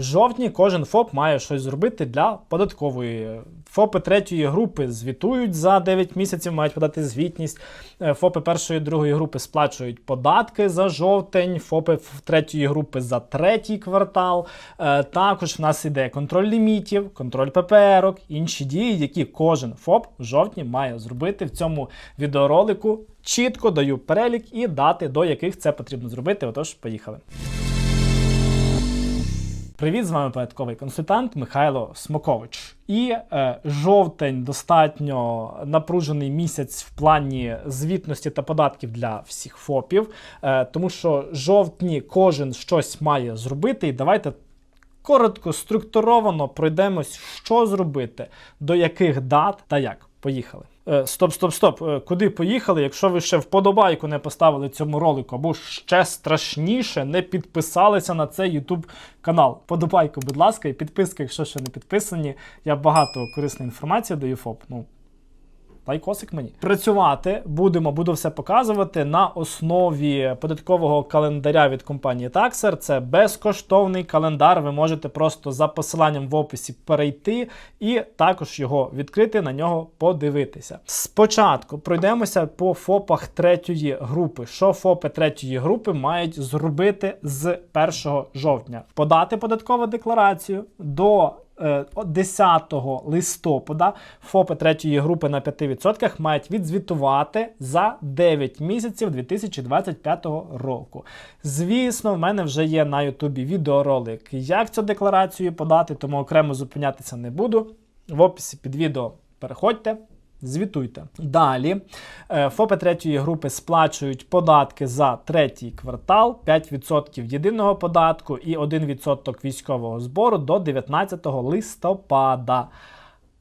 В жовтні кожен ФОП має щось зробити для податкової. ФОПи третьої групи звітують за 9 місяців, мають подати звітність. Е, ФОПи першої другої групи сплачують податки за жовтень, ФОПи третьої групи за третій квартал. Е, Також в нас іде контроль лімітів, контроль ППРок, інші дії, які кожен ФОП в жовтні має зробити в цьому відеоролику. Чітко даю перелік і дати, до яких це потрібно зробити. Отож, поїхали. Привіт, з вами порядковий консультант Михайло Смокович. І е, жовтень достатньо напружений місяць в плані звітності та податків для всіх ФОПів, е, тому що жовтні кожен щось має зробити. І давайте коротко, структуровано пройдемось, що зробити, до яких дат та як. Поїхали. Е, Стоп, стоп, стоп. Е, Куди поїхали? Якщо ви ще вподобайку не поставили цьому ролику, або ще страшніше, не підписалися на цей YouTube канал. Подобайку, будь ласка, і підписка, якщо ще не підписані. Я багато корисної інформації даю ФОП. Ну, лайкосик мені. Працювати будемо, буду все показувати на основі податкового календаря від компанії Taxer. Це безкоштовний календар. Ви можете просто за посиланням в описі перейти і також його відкрити, на нього подивитися. Спочатку пройдемося по ФОПах третьої групи. Що ФОПи третьої групи мають зробити з 1 жовтня? Подати податкову декларацію до 10 листопада ФОПи третьої групи на 5% мають відзвітувати за 9 місяців 2025 року. Звісно, в мене вже є на Ютубі відеоролик, як цю декларацію подати, тому окремо зупинятися не буду. В описі під відео переходьте. Звітуйте. Далі е, ФОПи третьої групи сплачують податки за третій квартал, 5% єдиного податку і 1% військового збору до 19 листопада.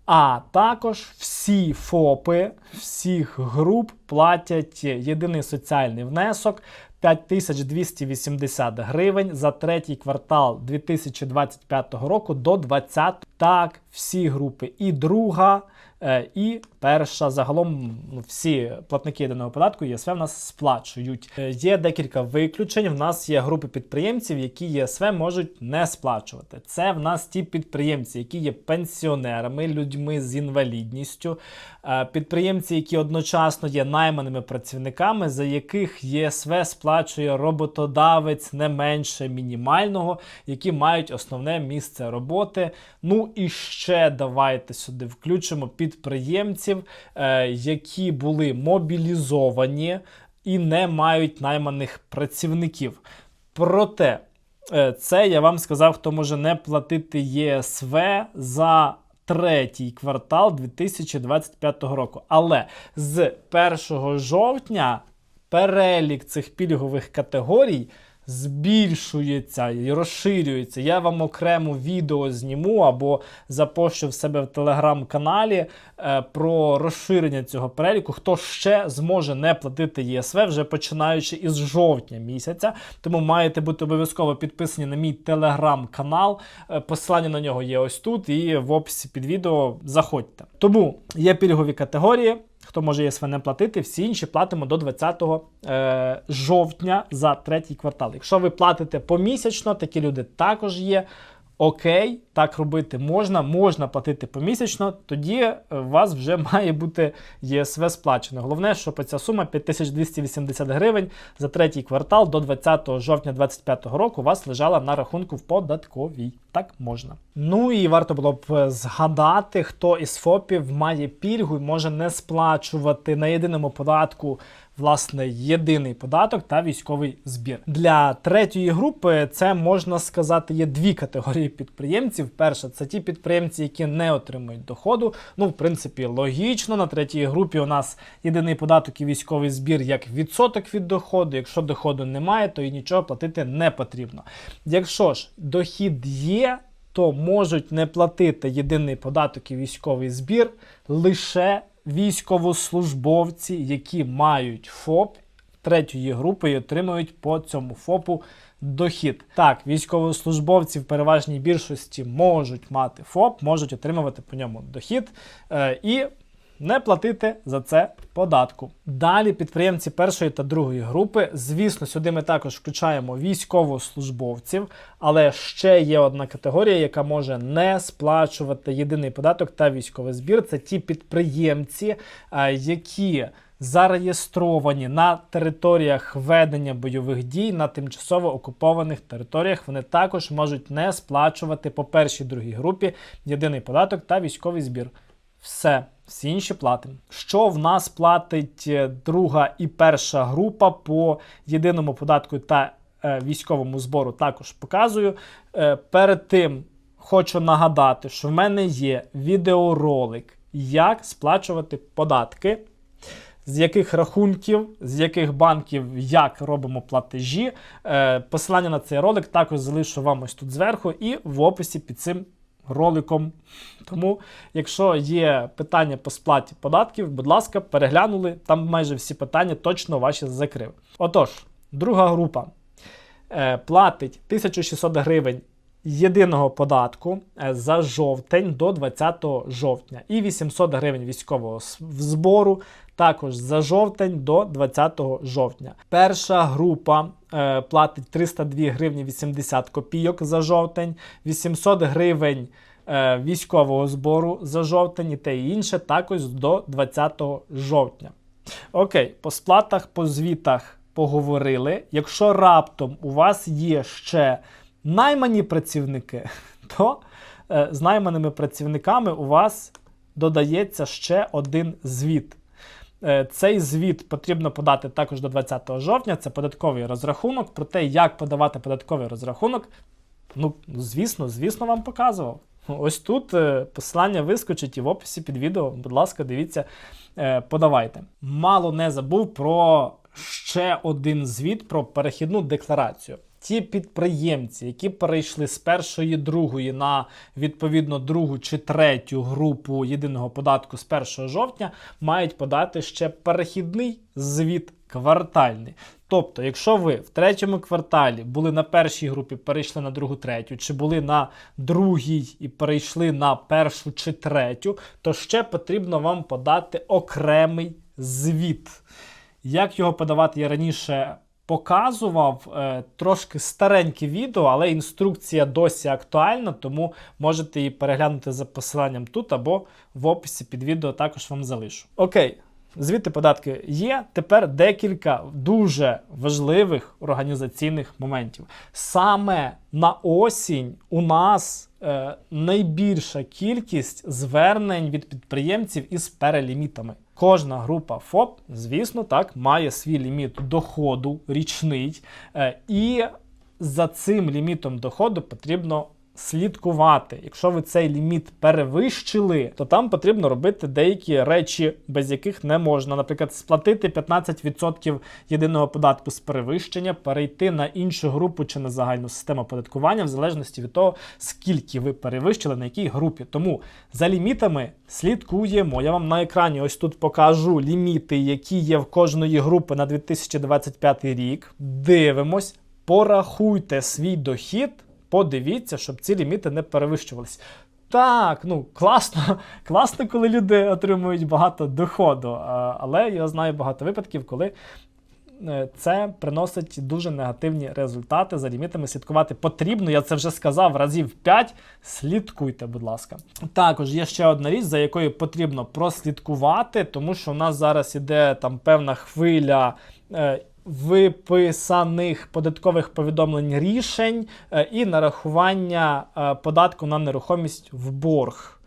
А також всі ФОПи всіх груп платять єдиний соціальний внесок 5280 гривень за третій квартал 2025 року до 20. Так, всі групи. І друга, е, і перша. Загалом ну, всі платники єдиного податку ЄСВ в нас сплачують. Е, Є декілька виключень. В нас є групи підприємців, які ЄСВ можуть не сплачувати. Це в нас ті підприємці, які є пенсіонерами, людьми з інвалідністю, е, підприємці, які одночасно є найманими працівниками, за яких ЄСВ сплачує роботодавець не менше мінімального, які мають основне місце роботи. Ну і ще давайте сюди включимо підприємців, е, які були мобілізовані і не мають найманих працівників. Проте, е, це я вам сказав, хто може не платити ЄСВ за третій квартал 2025 року. Але з 1 жовтня перелік цих пільгових категорій збільшується і розширюється. Я вам окремо відео зніму або запощу в себе в телеграм-каналі е, про розширення цього переліку. Хто ще зможе не платити ЄСВ, вже починаючи із жовтня місяця. Тому маєте бути обов'язково підписані на мій телеграм-канал. Е, Посилання на нього є ось тут, і в описі під відео заходьте. Тому є пільгові категорії. Хто може ЄСВ не платити, всі інші платимо до 20 е, жовтня за третій квартал. Якщо ви платите помісячно, такі люди також є. Окей, так робити можна, можна платити помісячно, тоді е, у вас вже має бути ЄСВ сплачено. Головне, щоб ця сума 5280 гривень за третій квартал до 20 жовтня 2025 року у вас лежала на рахунку в податковій. Так можна. Ну і варто було б е, згадати, хто із ФОПів має пільгу і може не сплачувати на єдиному податку власне єдиний податок та військовий збір. Для третьої групи це можна сказати є дві категорії підприємців. Перша це ті підприємці, які не отримують доходу. Ну, в принципі, логічно. На третій групі у нас єдиний податок і військовий збір як відсоток від доходу. Якщо доходу немає, то і нічого платити не потрібно. Якщо ж дохід є, то можуть не платити єдиний податок і військовий збір лише військовослужбовці, які мають ФОП третьої групи і отримують по цьому ФОПу дохід. Так, військовослужбовці в переважній більшості можуть мати ФОП, можуть отримувати по ньому дохід. Е, і не платити за це податку. Далі підприємці першої та другої групи. Звісно, сюди ми також включаємо військовослужбовців, але ще є одна категорія, яка може не сплачувати єдиний податок та військовий збір. Це ті підприємці, е, які зареєстровані на територіях ведення бойових дій на тимчасово окупованих територіях. Вони також можуть не сплачувати по першій другій групі єдиний податок та військовий збір. Все, всі інші платимо. Що в нас платить е, друга і перша група по єдиному податку та е, військовому збору, також показую. Е, перед тим хочу нагадати, що в мене є відеоролик, як сплачувати податки з яких рахунків, з яких банків, як робимо платежі. Е, Посилання на цей ролик також залишу вам ось тут зверху і в описі під цим роликом. Тому, якщо є питання по сплаті податків, будь ласка, переглянули. Там майже всі питання точно ваші закрив. Отож, друга група е, платить 1600 гривень. Єдиного податку е, за жовтень до 20 жовтня і 800 гривень військового збору також за жовтень до 20 жовтня. Перша група е, платить 302 гривні 80 копійок за жовтень, 800 гривень е, військового збору за жовтень і те і інше також до 20 жовтня. Окей, по сплатах, по звітах поговорили. Якщо раптом у вас є ще наймані працівники, то е, з найманими працівниками у вас додається ще один звіт. Е, Цей звіт потрібно подати також до 20 жовтня. Це податковий розрахунок. Про те, як подавати податковий розрахунок, ну, звісно, звісно, вам показував. Ось тут е, посилання вискочить і в описі під відео. Будь ласка, дивіться, подавайте. Мало не забув про ще один звіт про перехідну декларацію. Ті підприємці, які перейшли з першої другої на відповідно другу чи третю групу єдиного податку з 1 жовтня, мають подати ще перехідний звіт квартальний. Тобто, якщо ви в третьому кварталі були на першій групі, перейшли на другу, третю, чи були на другій і перейшли на першу чи третю, то ще потрібно вам подати окремий звіт. Як його подавати, я раніше показував е, трошки стареньке відео, але інструкція досі актуальна, тому можете її переглянути за посиланням тут або в описі під відео також вам залишу. Окей. Звідти податки є. Тепер декілька дуже важливих організаційних моментів. Саме на осінь у нас е, найбільша кількість звернень від підприємців із перелімітами. Кожна група ФОП, звісно, так, має свій ліміт доходу річний, е, і за цим лімітом доходу потрібно слідкувати. Якщо ви цей ліміт перевищили, то там потрібно робити деякі речі, без яких не можна. Наприклад, сплатити 15% єдиного податку з перевищення, перейти на іншу групу чи на загальну систему оподаткування, в залежності від того, скільки ви перевищили, на якій групі. Тому за лімітами слідкуємо. Я вам на екрані ось тут покажу ліміти, які є в кожної групи на 2025 рік. Дивимось, порахуйте свій дохід подивіться, щоб ці ліміти не перевищувалися. Так, ну класно, класно, коли люди отримують багато доходу. Але я знаю багато випадків, коли е, це приносить дуже негативні результати. За лімітами слідкувати потрібно. Я це вже сказав разів 5. Слідкуйте, будь ласка. Також є ще одна річ, за якою потрібно прослідкувати, тому що у нас зараз іде там певна хвиля. Виписаних податкових повідомлень рішень е, і нарахування е, податку на нерухомість в борг.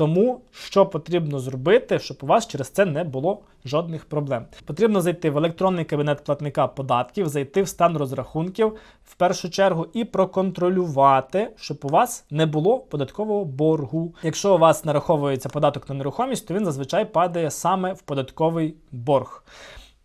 Тому що потрібно зробити, щоб у вас через це не було жодних проблем. Потрібно зайти в електронний кабінет платника податків, зайти в стан розрахунків в першу чергу і проконтролювати, щоб у вас не було податкового боргу. Якщо у вас нараховується податок на нерухомість, то він зазвичай падає саме в податковий борг.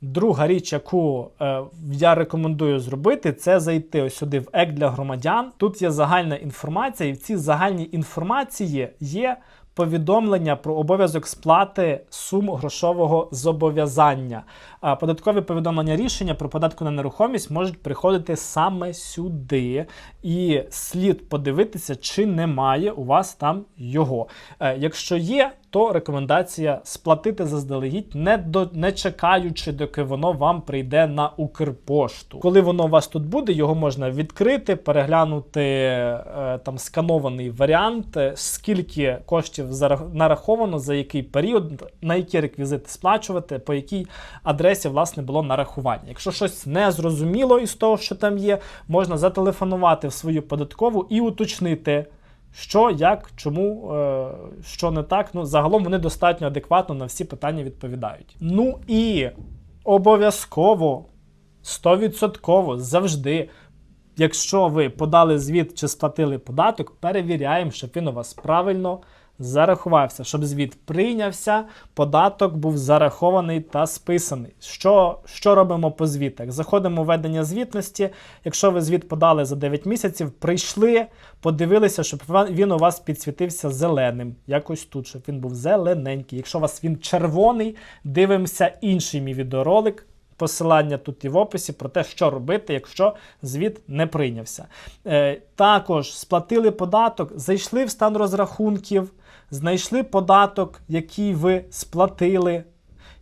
Друга річ, яку е, я рекомендую зробити, це зайти ось сюди в ЕК для громадян. Тут є загальна інформація, і в цій загальній інформації є повідомлення про обов'язок сплати сум грошового зобов'язання. А Податкові повідомлення рішення про податку на нерухомість можуть приходити саме сюди, і слід подивитися, чи немає у вас там його. Е, Якщо є, то рекомендація сплатити заздалегідь, не до не чекаючи, доки воно вам прийде на Укрпошту. Коли воно у вас тут буде, його можна відкрити, переглянути е, там сканований варіант, е, скільки коштів нараховано, за який період, на які реквізити сплачувати, по якій адресі власне було нарахування. Якщо щось не зрозуміло із того, що там є, можна зателефонувати в свою податкову і уточнити. Що, як, чому, е, що не так. Ну, загалом вони достатньо адекватно на всі питання відповідають. Ну і обов'язково, 100% завжди, якщо ви подали звіт чи сплатили податок, перевіряємо, щоб він у вас правильно зарахувався, щоб звіт прийнявся, податок був зарахований та списаний. Що, що робимо по звітах? Заходимо в ведення звітності. Якщо ви звіт подали за 9 місяців, прийшли, подивилися, щоб він у вас підсвітився зеленим. Якось тут, щоб він був зелененький. Якщо у вас він червоний, дивимося інший мій відеоролик. Посилання тут і в описі про те, що робити, якщо звіт не прийнявся. Е, також сплатили податок, зайшли в стан розрахунків, знайшли податок, який ви сплатили,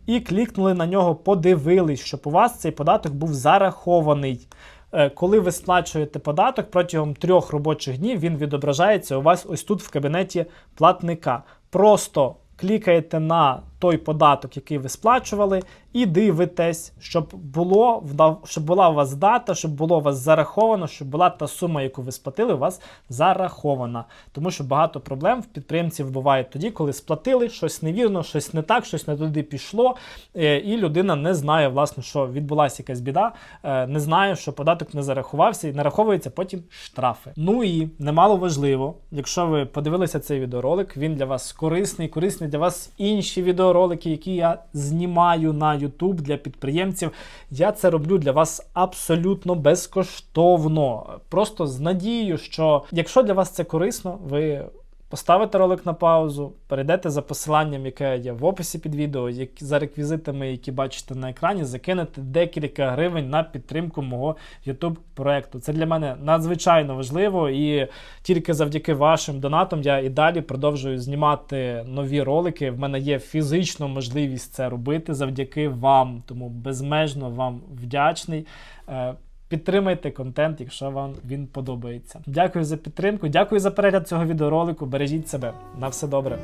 і клікнули на нього, подивились, щоб у вас цей податок був зарахований. Е, Коли ви сплачуєте податок протягом трьох робочих днів, він відображається у вас ось тут в кабінеті платника. Просто клікаєте на той податок, який ви сплачували, і дивитесь, щоб було щоб була у вас дата, щоб було у вас зараховано, щоб була та сума, яку ви сплатили, у вас зарахована. Тому що багато проблем в підприємців буває тоді, коли сплатили щось невірно, щось не так, щось не туди пішло, е, і людина не знає, власне, що відбулася якась біда, е, не знає, що податок не зарахувався і нараховується потім штрафи. Ну і немало важливо, якщо ви подивилися цей відеоролик, він для вас корисний, корисний для вас інші відеоролики, які я знімаю на YouTube для підприємців. Я це роблю для вас абсолютно безкоштовно. Просто з надією, що якщо для вас це корисно, ви поставите ролик на паузу, перейдете за посиланням, яке є в описі під відео, які, за реквізитами, які бачите на екрані, закинете декілька гривень на підтримку мого YouTube проекту. Це для мене надзвичайно важливо, і тільки завдяки вашим донатам я і далі продовжую знімати нові ролики. В мене є фізична можливість це робити завдяки вам. Тому безмежно вам вдячний. Підтримайте контент, якщо вам він подобається. Дякую за підтримку, дякую за перегляд цього відеоролику. Бережіть себе. На все добре.